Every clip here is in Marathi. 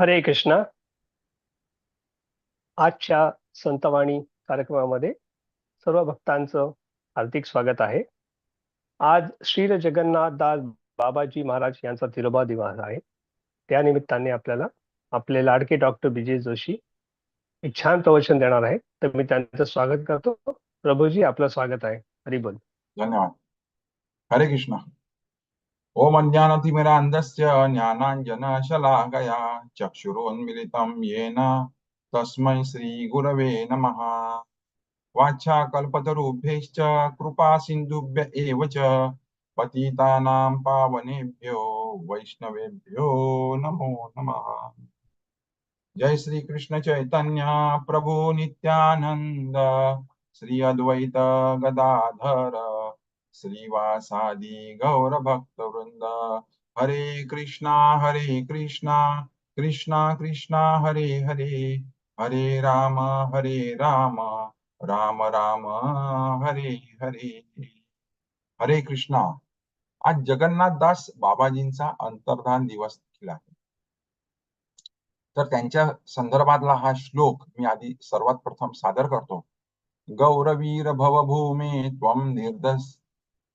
हरे कृष्णा. आजच्या संतवाणी कार्यक्रमामध्ये सर्व भक्तांचं हार्दिक स्वागत आहे. आज श्री जगन्नाथ दास बाबाजी महाराज यांचा तिरोबा दिवस आहे. त्यानिमित्ताने आपल्याला आपले लाडके डॉक्टर विजय जोशी एक छान प्रवचन देणार आहेत. तर मी त्यांचं स्वागत करतो. प्रभूजी आपलं स्वागत आहे. हरी बोल. धन्यवाद. हरे कृष्णा. ओम अज्ञानतिमिरान्धस्य ज्ञानाञ्जनशलाकया चक्षुरोन्मिलितं येन तस्मै श्रीगुरवे नमः। वाच्छाकल्पतरुभ्यश्च कृपासिन्धुभ्य एव च पतितानां पावनेभ्यो वैष्णवेभ्यो नमो नमः। जय श्री कृष्ण चैतन्य प्रभु नित्यानन्द श्री अद्वैत गदाधर। श्रीवासादि गौर हरे कृष्णा हरे कृष्णा कृष्णा कृष्णा हरे हरे। हरे राम हरे राम राम राम हरे हरे। हरे कृष्णा। आज जगन्नाथ दास बाबाजींचा अंतर्धान दिवस देखील आहे. तर त्यांच्या संदर्भातला हा श्लोक मी आधी सर्वात प्रथम सादर करतो. गौरवीर भवभूमे त्वं निर्दस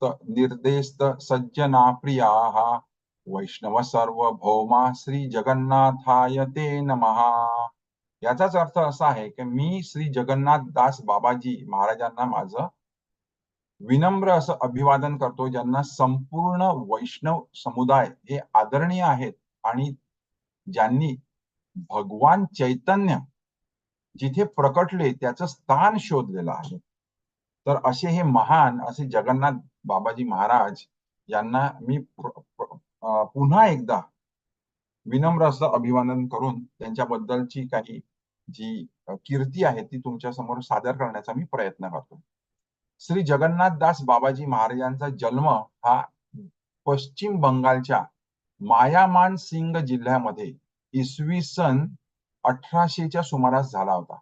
निर्देस्त सज्जना प्रियाः वैष्णव सार्वभौमा श्री जगन्नाथाय ते नमहा याचाच अर्थ असा आहे की मी श्री जगन्नाथ दास बाबाजी महाराजांना माझं विनम्र असं अभिवादन करतो ज्यांना संपूर्ण वैष्णव समुदाय हे आदरणीय आहेत आणि ज्यांनी भगवान चैतन्य जिथे प्रकटले त्याचं स्थान शोधलेलं आहे. तर असे हे महान असे जगन्नाथ बाबाजी महाराज यांना मी पुन्हा एकदा विनम्र असं अभिवादन करून त्यांच्याबद्दलची काही जी कीर्ती आहे ती तुमच्यासमोर सादर करण्याचा मी प्रयत्न करतो. श्री जगन्नाथ दास बाबाजी महाराजांचा जन्म हा पश्चिम बंगालच्या मायामान सिंग जिल्ह्यामध्ये इसवी सन अठराशेच्या सुमारास झाला होता.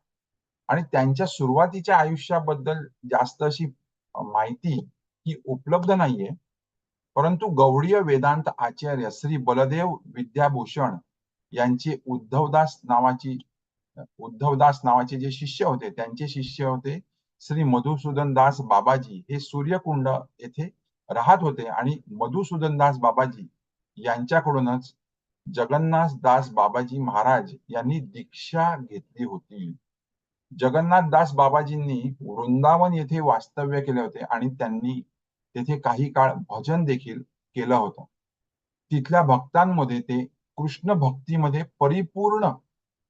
आणि त्यांच्या सुरुवातीच्या आयुष्याबद्दल जास्त अशी माहिती ही उपलब्ध नाहीये. परंतु गौडीय वेदांत आचार्य श्री बलदेव विद्याभूषण यांचे उद्धवदास नावाची उद्धवदास नावाचे जे शिष्य होते त्यांचे शिष्य होते श्री मधुसूदन दास बाबाजी. हे सूर्यकुंड येथे राहत होते आणि मधुसूदन दास बाबाजी यांच्याकडूनच जगन्नाथ दास बाबाजी महाराज यांनी दीक्षा घेतली होती. जगन्नाथ दास बाबाजींनी वृंदावन येथे वास्तव्य केले होते आणि त्यांनी तेथे काही काळ भजन देखील केलं होतं. तिथल्या भक्तांमध्ये ते कृष्ण भक्तीमध्ये परिपूर्ण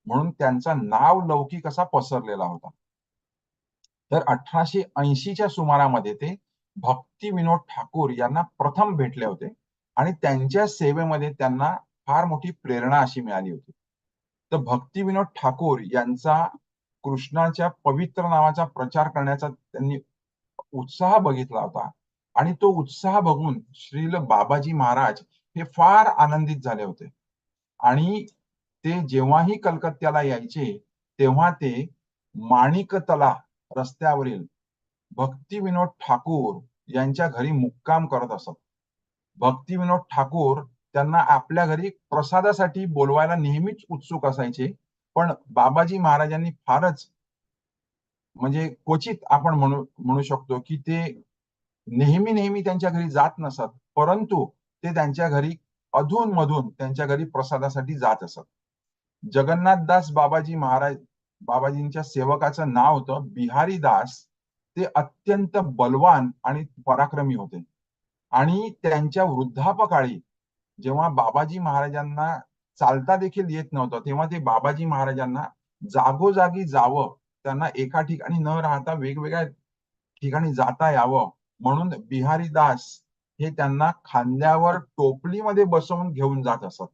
म्हणून त्यांचा नाव लौकिक असा पसरलेला होता. तर अठराशे ऐंशीच्या सुमारामध्ये ते भक्ती विनोद ठाकूर यांना प्रथम भेटले होते आणि त्यांच्या सेवेमध्ये त्यांना फार मोठी प्रेरणा अशी मिळाली होती. तर भक्ती विनोद ठाकूर यांचा कृष्णाच्या पवित्र नावाचा प्रचार करण्याचा त्यांनी उत्साह बघितला होता. आणि तो उत्साह बघून श्रील बाबाजी महाराज हे फार आनंदित झाले होते. आणि ते जेव्हाही कलकत्त्याला यायचे तेव्हा ते माणिकतला रस्त्यावरील भक्ती विनोद ठाकूर यांच्या घरी मुक्काम करत असत. भक्ती विनोद ठाकूर त्यांना आपल्या घरी प्रसादासाठी बोलवायला नेहमीच उत्सुक असायचे पण बाबाजी महाराजांनी फारच म्हणजे क्वचित आपण म्हणू म्हणू शकतो की ते नेहमी नेहमी त्यांच्या घरी जात नसत परंतु ते त्यांच्या घरी अधून मधून त्यांच्या घरी प्रसादासाठी जात असत. जगन्नाथदास बाबाजी महाराज बाबाजींच्या सेवकाचं नाव होतं बिहारी दास. ते अत्यंत बलवान आणि पराक्रमी होते. आणि त्यांच्या वृद्धापकाळी जेव्हा बाबाजी महाराजांना चालता देखील येत नव्हतं तेव्हा ते बाबाजी महाराजांना जागोजागी जावं त्यांना एका ठिकाणी न राहता वेगवेगळ्या ठिकाणी जाता यावं म्हणून बिहारी दास हे त्यांना खांद्यावर टोपलीमध्ये बसवून घेऊन जात असत.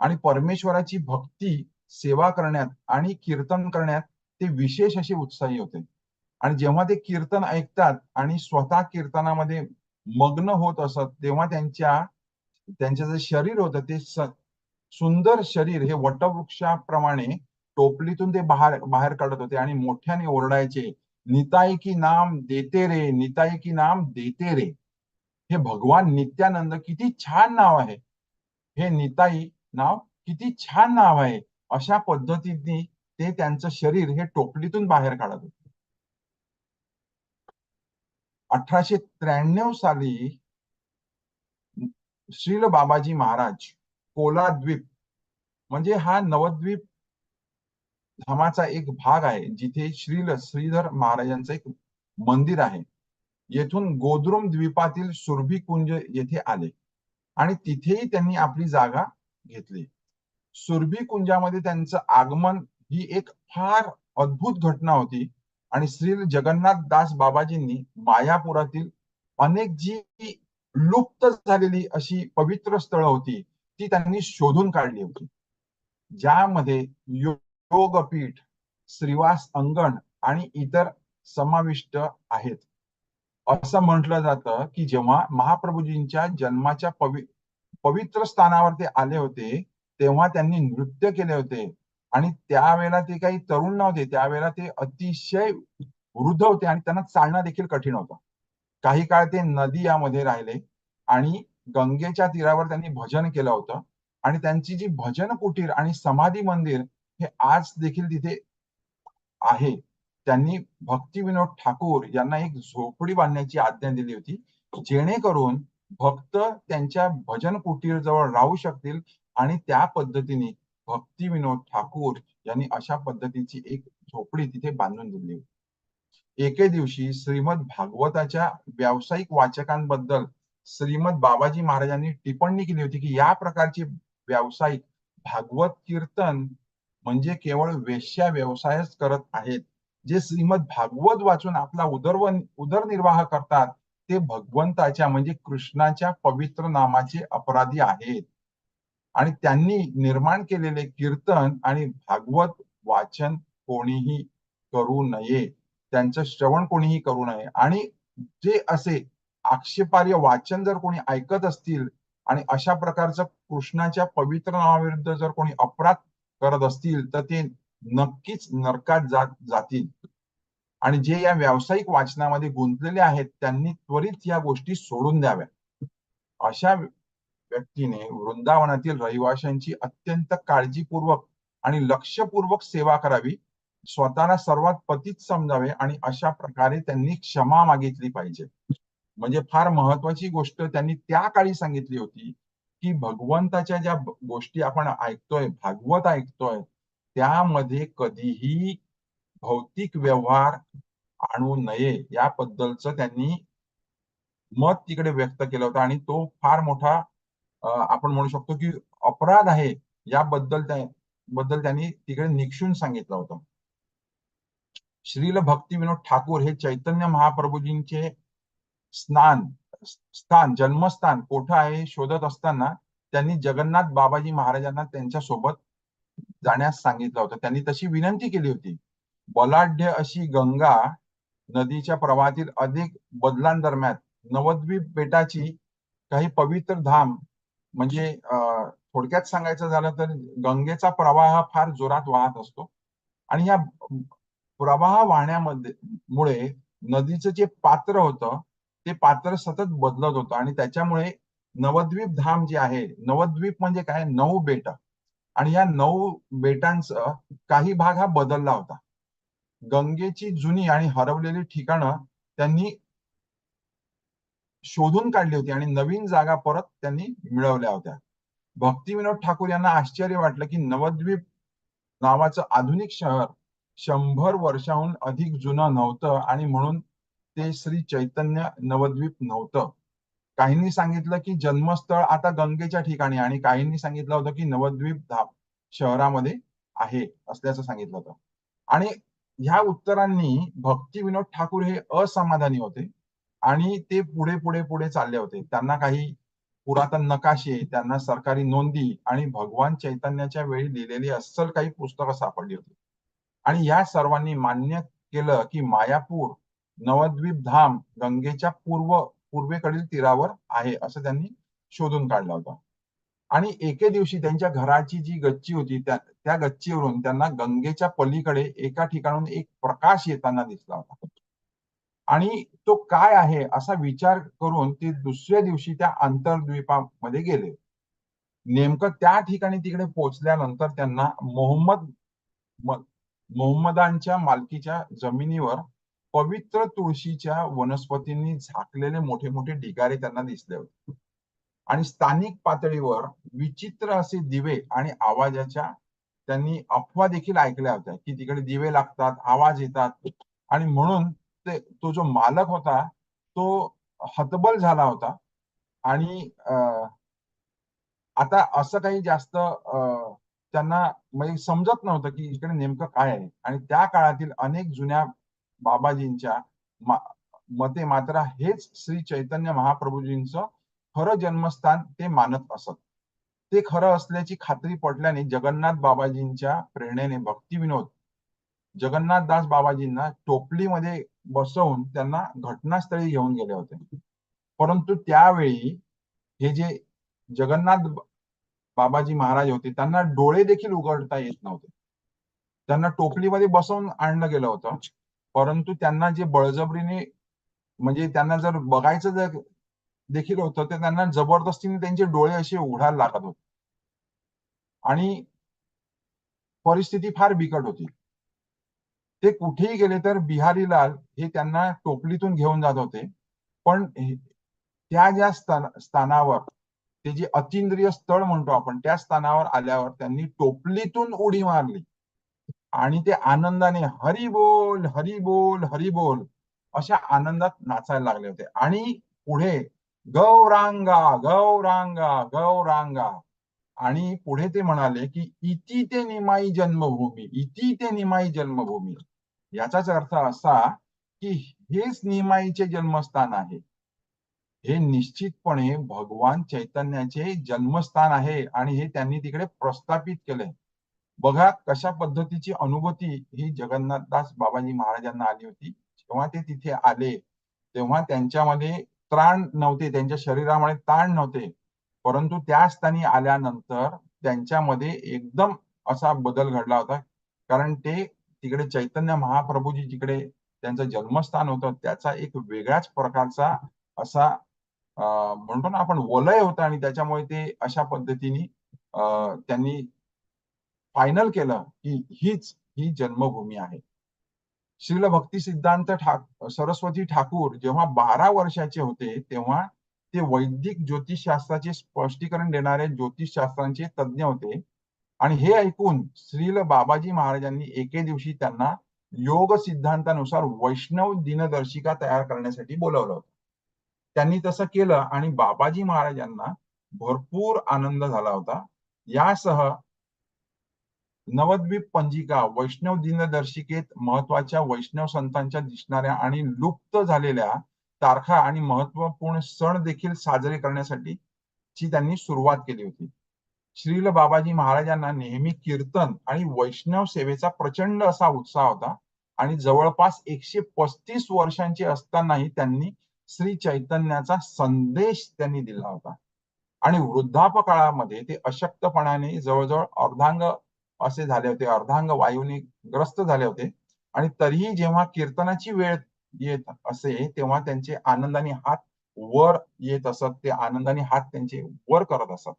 आणि परमेश्वराची भक्ती सेवा करण्यात आणि कीर्तन करण्यात ते विशेष असे उत्साही होते. आणि जेव्हा ते कीर्तन ऐकतात आणि स्वतः कीर्तनामध्ये मग्न होत असत तेव्हा त्यांच्या त्यांचं जे शरीर होतं ते सुंदर शरीर हे वटवृक्षाप्रमाणे टोपलीतून ते बाहेर बाहेर काढत होते आणि मोठ्याने ओरडायचे निताई की नाम देते रे निताई की नाम देते रे. हे भगवान नित्यानंद किती छान नाव आहे. हे निताई नाव किती छान नाव आहे. अशा पद्धतीने ते त्यांचं शरीर हे टोपलीतून बाहेर काढत होते. अठराशे त्र्याण्णव साली श्रील बाबाजी महाराज कोलाद्वीप म्हणजे हा नवद्वीप धामाचा एक भाग आहे जिथे श्रील श्रीधर महाराजांचं एक मंदिर आहे. येथून गोद्रुम द्वीपातील सुरभी कुंज येथे आले आणि तिथेही त्यांनी आपली जागा घेतली. सुरभी कुंजामध्ये त्यांचं आगमन ही एक फार अद्भुत घटना होती आणि श्री जगन्नाथ दास बाबाजींनी मायापुरातील अनेक जी लुप्त झालेली अशी पवित्र स्थळं होती ती त्यांनी शोधून काढली होती. ज्यामध्ये योगपीठ श्रीवास अंगण आणि इतर समाविष्ट आहेत. असं म्हटलं जातं की जेव्हा महाप्रभूजींच्या जन्माच्या पवि पवित्र स्थानावर ते आले होते तेव्हा त्यांनी नृत्य केले होते. आणि त्यावेळेला ते काही तरुण नव्हते. त्यावेळेला ते अतिशय वृद्ध होते आणि त्यांना चालणं देखील कठीण होतं. काही काळ ते नदी यामध्ये राहिले आणि गंगेच्या तीरावर त्यांनी भजन केलं होतं. आणि त्यांची जी भजन कुटीर आणि समाधी मंदिर हे आज देखील तिथे आहे. त्यांनी भक्ती विनोद ठाकूर यांना एक झोपडी बांधण्याची आज्ञा दिली होती. जेणेकरून भक्त त्यांच्या भजन कुटीर जवळ राहू शकतील आणि त्या पद्धतीने भक्ती विनोद ठाकूर यांनी अशा पद्धतीची एक झोपडी तिथे बांधून दिली एके दिवशी श्रीमद भागवताच्या व्यावसायिक वाचकांबद्दल श्रीमद बाबाजी महाराजांनी टिप्पणी केली होती की या प्रकारचे व्यावसायिक भागवत कीर्तन म्हणजे केवळ वेश्या व्यवसायच करत आहेत. जे श्रीमद भागवत वाचून आपला उदरव उदरनिर्वाह करतात ते भगवंताच्या म्हणजे कृष्णाच्या पवित्र नामाचे अपराधी आहेत. आणि त्यांनी निर्माण केलेले कीर्तन आणि भागवत वाचन कोणीही करू नये. त्यांचं श्रवण कोणीही करू नये. आणि जे असे आक्षेपार्य वाचन जर कोणी ऐकत असतील आणि अशा प्रकारचं कृष्णाच्या पवित्र नावाविरुद्ध जर कोणी अपराध करत असतील तर ते नक्कीच नरकात जात जातील. आणि जे या व्यावसायिक वाचनामध्ये गुंतलेले आहेत त्यांनी त्वरित या गोष्टी सोडून द्याव्या अशा व्यक्तीने वृंदावनातील रहिवाशांची अत्यंत काळजीपूर्वक आणि लक्षपूर्वक सेवा करावी स्वतःला सर्वात पतीत समजावे आणि अशा प्रकारे त्यांनी क्षमा मागितली पाहिजे. म्हणजे फार महत्वाची गोष्ट त्यांनी त्या काळी सांगितली होती की भगवंताच्या ज्या गोष्टी आपण ऐकतोय भागवत ऐकतोय त्यामध्ये कधीही भौतिक व्यवहार आणू नये याबद्दलच त्यांनी मत तिकडे व्यक्त केलं होतं. आणि तो फार मोठा आपण म्हणू शकतो की अपराध आहे याबद्दल बद्दल त्यांनी तिकडे निक्षून सांगितलं होतं. श्रील भक्ती विनोद ठाकूर हे चैतन्य महाप्रभूजींचे स्नान स्थान जन्मस्थान कोठं आहे शोधत असताना त्यांनी जगन्नाथ बाबाजी महाराजांना त्यांच्यासोबत जाण्यास सांगितलं होतं. त्यांनी तशी विनंती केली होती. बलाढ्य अशी गंगा नदीच्या प्रवाहातील अधिक बदलांदरम्यान नवद्वीप बेटाची काही पवित्र धाम म्हणजे थोडक्यात सांगायचं झालं तर गंगेचा प्रवाह फार जोरात वाहत असतो. आणि या प्रवाह वाहण्यामध्ये मुळे नदीचं जे पात्र होतं ते पात्र सतत बदलत होतं. आणि त्याच्यामुळे नवद्वीप धाम जे आहे नवद्वीप म्हणजे काय? नऊ बेट. आणि या नऊ बेटांचा काही भाग हा बदलला होता. गंगेची जुनी आणि हरवलेली ठिकाणं त्यांनी शोधून काढली होती आणि नवीन जागा परत त्यांनी मिळवल्या होत्या. भक्ती विनोद ठाकूर यांना आश्चर्य वाटलं की नवद्वीप नावाचं आधुनिक शहर शंभर वर्षाहून अधिक जुनं नव्हतं आणि म्हणून ते श्री चैतन्य नवद्वीप नव्हतं. काहींनी सांगितलं की जन्मस्थळ आता गंगेच्या ठिकाणी आणि काहींनी सांगितलं होतं की नवद्वीप धाप शहरामध्ये आहे असल्याचं सांगितलं होतं. आणि ह्या उत्तरांनी भक्ती विनोद ठाकूर हे असमाधानी होते आणि ते पुढे पुढे पुढे चालले होते. त्यांना काही पुरातन नकाशे त्यांना सरकारी नोंदी आणि भगवान चैतन्याच्या वेळी लिहिलेली अस्सल काही पुस्तकं सापडली होती. आणि या सर्वांनी मान्य केलं की मायापूर नवद्वीप धाम गंगेच्या पूर्व पूर्वेकडील तीरावर आहे असं त्यांनी शोधून काढलं होतं. आणि एके दिवशी त्यांच्या घराची जी गच्ची होती त्या त्या गच्चीवरून त्यांना गंगेच्या पलीकडे एका ठिकाणून एक प्रकाश येताना दिसला होता. आणि तो काय आहे असा विचार करून ते दुसऱ्या दिवशी त्या आंतरद्वीपामध्ये गेले. नेमकं त्या ठिकाणी तिकडे पोहोचल्यानंतर त्यांना मोहम्मद मोहम्मदांच्या मालकीच्या जमिनीवर पवित्र तुळशीच्या वनस्पतींनी झाकलेले मोठे मोठे ढिगारे त्यांना दिसले होते. आणि स्थानिक पातळीवर विचित्र असे दिवे आणि आवाजाच्या त्यांनी अफवा देखील ऐकल्या होत्या की तिकडे दिवे लागतात आवाज येतात. आणि म्हणून ते तो जो मालक होता तो हतबल झाला होता. आणि अं, आता असं काही जास्त अं, त्यांना म्हणजे समजत नव्हतं की इकडे नेमकं काय आहे. आणि त्या काळातील अनेक जुन्या बाबाजींच्या मा- मते मात्र हेच श्री चैतन्य महाप्रभूजींच खरं जन्मस्थान ते मानत असत. ते खरं असल्याची खात्री पटल्याने जगन्नाथ बाबाजींच्या प्रेरणेने भक्ती विनोद जगन्नाथदास बाबाजींना टोपलीमध्ये बसवून त्यांना घटनास्थळी घेऊन गेले होते. परंतु त्यावेळी हे जे जगन्नाथ बाबाजी महाराज होते त्यांना डोळे देखील उघडता येत नव्हते. त्यांना टोपलीमध्ये बसवून आणलं गेलं होतं. परंतु त्यांना जे बळजबरीने म्हणजे त्यांना जर बघायचं जर देखील होतं तर त्यांना जबरदस्तीने त्यांचे डोळे असे उघडायला लागत होते. आणि परिस्थिती फार बिकट होती. ते कुठेही गेले तर बिहारीलाल हे त्यांना टोपलीतून घेऊन जात होते. पण त्या ज्या स्थान- स्थानावर ते जे अतिंद्रिय स्थळ म्हणतो आपण त्या स्थानावर आल्यावर त्यांनी टोपलीतून उडी मारली. आणि ते आनंदाने हरी बोल हरी बोल हरी बोल अशा आनंदात नाचायला लागले होते. आणि पुढे गौरांगा गौरांगा गौरांगा. आणि पुढे ते म्हणाले की इति ते निमाई जन्मभूमी इति ते निमाई जन्मभूमी. याचाच अर्थ असा की हेच निमाईचे जन्मस्थान आहे. हे निश्चितपणे भगवान चैतन्याचे जन्मस्थान आहे आणि हे त्यांनी तिकडे प्रस्थापित केले. बघा कशा पद्धतीची अनुभूती ही जगन्नाथदास बाबाजी महाराजांना आली होती. जेव्हा ते तिथे आले तेव्हा त्यांच्यामध्ये त्राण नव्हते त्यांच्या शरीरामध्ये ताण नव्हते. परंतु त्या स्थानी आल्यानंतर त्यांच्यामध्ये एकदम असा बदल घडला होता. कारण ते तिकडे चैतन्य महाप्रभूजी जिकडे त्यांचं जन्मस्थान होतं त्याचा एक वेगळ्याच प्रकारचा असा म्हणतो ना आपण वलय होतं आणि त्याच्यामुळे ते अशा पद्धतीने अं, त्यांनी फायनल केलं की हीच ही जन्मभूमी आहे. श्रील भक्ती सिद्धांत ठाक सरस्वती ठाकूर जेव्हा बारा वर्षाचे होते तेव्हा ते वैदिक ज्योतिषशास्त्राचे स्पष्टीकरण देणारे ज्योतिषशास्त्रांचे तज्ज्ञ होते. आणि हे ऐकून श्रील बाबाजी महाराजांनी एके दिवशी त्यांना योग सिद्धांतानुसार वैष्णव दिनदर्शिका तयार करण्यासाठी बोलवलं होतं. त्यांनी तसं केलं आणि बाबाजी महाराजांना भरपूर आनंद झाला होता. यासह नवद्वीप पंजिका वैष्णव दिनदर्शिकेत महत्त्वाच्या वैष्णव संतांच्या दिसणाऱ्या आणि लुप्त झालेल्या तारखा आणि महत्त्वपूर्ण सण देखील साजरे करण्यासाठी ची त्यांनी सुरुवात केली होती. श्रील बाबाजी महाराजांना नेहमी कीर्तन आणि वैष्णव सेवेचा प्रचंड असा उत्साह होता आणि जवळपास एकशे पस्तीस वर्षांचे असतानाही त्यांनी श्री चैतन्याचा संदेश त्यांनी दिला होता. आणि वृद्धापकाळामध्ये ते अशक्तपणाने जवळजवळ अर्धांग असे झाले होते. अर्धांग वायूने ग्रस्त झाले होते. आणि तरीही जेव्हा कीर्तनाची वेळ येत असे तेव्हा त्यांचे आनंदाने हात वर येत असत. ते आनंदाने हात त्यांचे वर करत असत.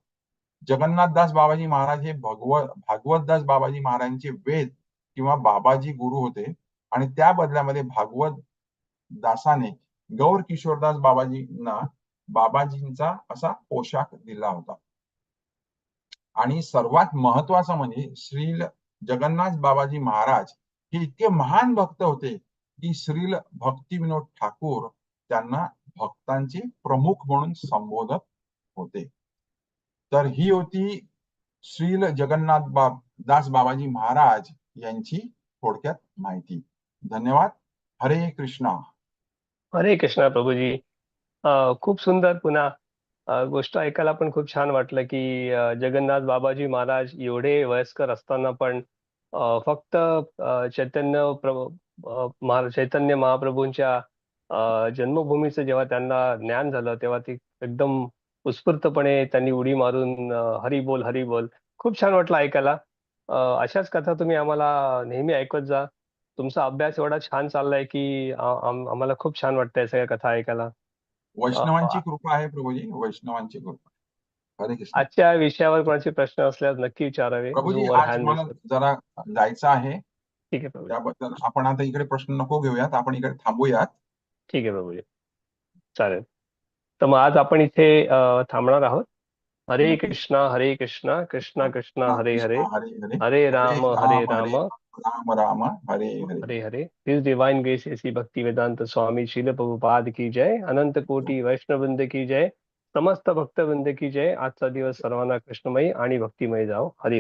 जगन्नाथदास बाबाजी महाराज हे भगवत भागवतदास बाबाजी महाराजांचे वेद किंवा बाबाजी गुरु होते. आणि त्या बदल्यामध्ये भागवत दासाने गौर किशोरदास बाबाजींना बाबाजींचा असा पोशाख दिला होता. आणि सर्वात महत्वाचं म्हणजे श्रील जगन्नाथ बाबाजी महाराज हे इतके महान भक्त होते की श्रील भक्ती विनोद ठाकूर त्यांना भक्तांचे प्रमुख म्हणून संबोधत होते. तर ही होती श्रील जगन्नाथ बाब दास बाबाजी महाराज यांची थोडक्यात माहिती. धन्यवाद. हरे कृष्णा. हरे कृष्णा प्रभूजी. खूप सुंदर पुन्हा गोष्ट ऐकायला पण खूप छान वाटलं की जगन्नाथ बाबाजी महाराज एवढे वयस्कर असताना पण फक्त चैतन्य प्रभू महा- चैतन्य महाप्रभूंच्या अं, जन्मभूमीचं जेव्हा त्यांना ज्ञान झालं तेव्हा ती एकदम उत्स्फूर्तपणे त्यांनी उडी मारून अं, हरी बोल हरी बोल खूप छान वाटलं ऐकायला. अशाच कथा तुम्ही आम्हाला नेहमी ऐकत जा. तुमचा अभ्यास एवढा छान चाललाय की आ- आम- आम्हाला खूप छान वाटतंय सगळ्या कथा ऐकायला. वैष्णवांची कृपा आहे प्रभूजी वैष्णवांची कृपा हरे कृष्ण. आजच्या विषयावर कोणाचे प्रश्न असल्यास नक्की विचारावे. प्रभूजी आज मला. जरा जायचं आहे. ठीक आहे प्रभू त्याबद्दल आपण आता इकडे प्रश्न नको घेऊयात आपण इकडे थांबूयात. ठीक आहे प्रभूजी. चालेल. तर मग आज आपण इथे थांबणार आहोत. हरे कृष्णा हरे कृष्णा कृष्णा कृष्णा हरे हरे. हरे राम हरे राम. राम राम हरे हरे हरे हरे दिस डिवाइन ग्रेस ऐसी भक्ति वेदांत स्वामी शिल प्रभुपाद की जय अनंत कोटी वैष्णववृंद की जय समस्त भक्तवृंद की जय आजचा दिवस सर्वांना कृष्णमयी आणि भक्तिमय जाओ हरी